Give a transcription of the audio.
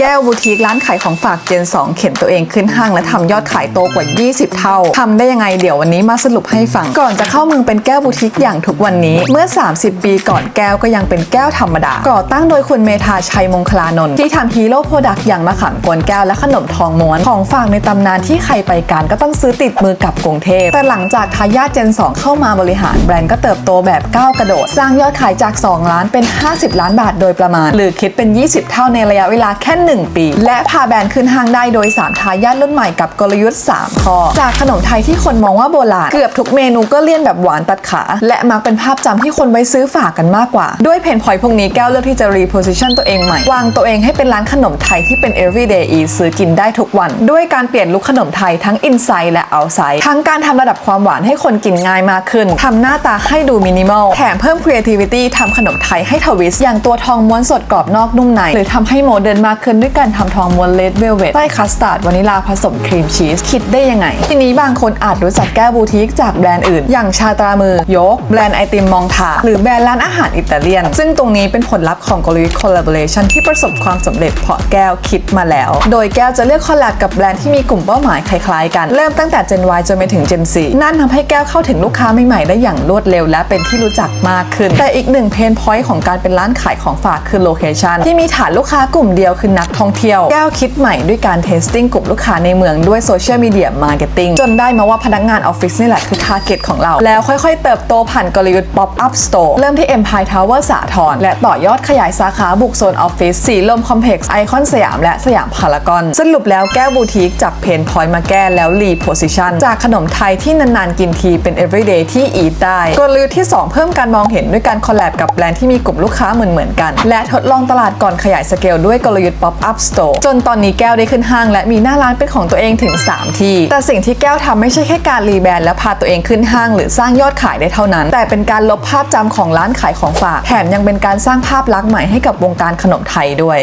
แก้วบูติกร้านขายของฝากเจน 2 เข็นตัวเองขึ้นห้างและทำยอดขายโตกว่า 20 เท่าทำได้ยังไงเดี๋ยววันนี้มาสรุปให้ฟัง ก่อนจะเข้าเมืองเป็นแก้วบูติกอย่างทุกวันนี้ เมื่อ 30 ปีก่อนแก้วก็ยังเป็นแก้วธรรมดา ก่อตั้งโดยคุณเมธาชัยมงคลานนท์ที่ทำฮีโร่โปรดักต์อย่างมะขามกวนแก้วและขนมทองม้วนของฝากในตำนานที่ใครไปการก็ต้องซื้อติดมือกับกรุงเทพแต่หลังจากทายาทเจน 2 เข้ามาบริหารแบรนด์ก็เติบโตแบบก้าวกระโดด สร้างยอดขายจาก 2 ล้านเป็น 50 ล้านบาทโดยประมาณ หรือคิดเป็น 20 เท่าในระยะเวลาแค่1 ปี และพาแบรนด์ขึ้นห้างได้โดย 3 ทายาทรุ่นใหม่กับกลยุทธ์ 3 ข้อ จากขนมไทยที่คนมองว่าโบราณ เกือบทุกเมนูก็เลี่ยนแบบหวานตัดขา และมักเป็นภาพจำที่คนไว้ซื้อฝากกันมากกว่า ด้วยเพนพอยพวกนี้แก้วเลือกที่จะ reposition ตัวเองใหม่ วางตัวเองให้เป็นร้านขนมไทยที่เป็น everyday eat ซื้อกินได้ทุกวัน ด้วยการเปลี่ยนลุคขนมไทยทั้ง inside และ outside ทั้งการทำระดับความหวานให้คนกินง่ายมากขึ้นทำหน้าตาให้ดูมินิมอลแถมเพิ่ม creativity ทำขนมไทยให้ทวิสต์อย่างตัวทองม้วนสดกรอบนอกนุ่มในหรือทำให้โมเดิร์นมากขึ้นด้วยการทำทองม้วนเลดเวลเวทไส้คัสตาร์ดวานิลาผสมครีมชีส คิดได้ยังไง ทีนี้บางคนอาจรู้จักแก้วบูติกจากแบรนด์อื่น อย่างชาตรามือ ยก แบรนด์ไอติมมองถาหรือแบรนด์ร้านอาหารอิตาเลียน ซึ่งตรงนี้เป็นผลลัพธ์ของกลยุทธ์ collaboration ที่ประสบความสำเร็จเพราะแก้วคิดมาแล้ว โดยแก้วจะเลือกคอลแลบกับแบรนด์ที่มีกลุ่มเป้าหมายคล้ายๆกันเริ่มตั้งแต่ Gen Y จนไปถึง Gen Z นั่นทำให้แก้วเข้าถึงลูกค้าใหม่ๆได้อย่างรวดเร็วและเป็นที่รู้จักมากขึ้น แต่อีกหนึ่งเพนพอยต์ของการเป็นร้านขายของฝากคือโลเคชันที่มีฐานลูกค้ากลุ่มเดียวคือนักท่องเที่ยวแก้วคิดใหม่ด้วยการเทสติ้งกลุ่มลูกค้าในเมืองด้วยโซเชียลมีเดียมาร์เก็ตติ้งจนได้มาว่าพนักงานออฟฟิศนี่แหละคือทาร์เก็ตของเรา แล้วค่อยๆ เติบโตผ่านกลยุทธ์ Pop Up Store เริ่มที่ Empire Tower สาทรและต่อยอดขยายสาขาบุกโซนออฟฟิศสีลมคอมเพล็กซ์ไอคอนสยามและสยามพารากอนสรุปแล้วแก้วบูติกจับเพนพอยต์มาแก้แล้วรีโพซิชันจากขนมไทยที่นานๆกินทีเป็น everyday ที่ eat ได้กลยุทธ์ที่ 2 เพิ่มการมองเห็นด้วยการคอลแลบกับแบรนด์ที่มีกลุ่มลูกค้าเหมือนๆกัน และทดลองตลาดก่อนขยายสเกลด้วยกลยุทธ์ Pop Up Store จนตอนนี้แก้วได้ขึ้นห้าง และมีหน้าร้านเป็นของตัวเองถึง 3 ที่ แต่สิ่งที่แก้วทำไม่ใช่แค่การรีแบรนด์และพาตัวเองขึ้นห้าง หรือสร้างยอดขายได้เท่านั้น แต่เป็นการลบภาพจำของร้านขายของฝาก แถมยังเป็นการสร้างภาพลักษณ์ใหม่ให้กับวงการขนมไทยด้วย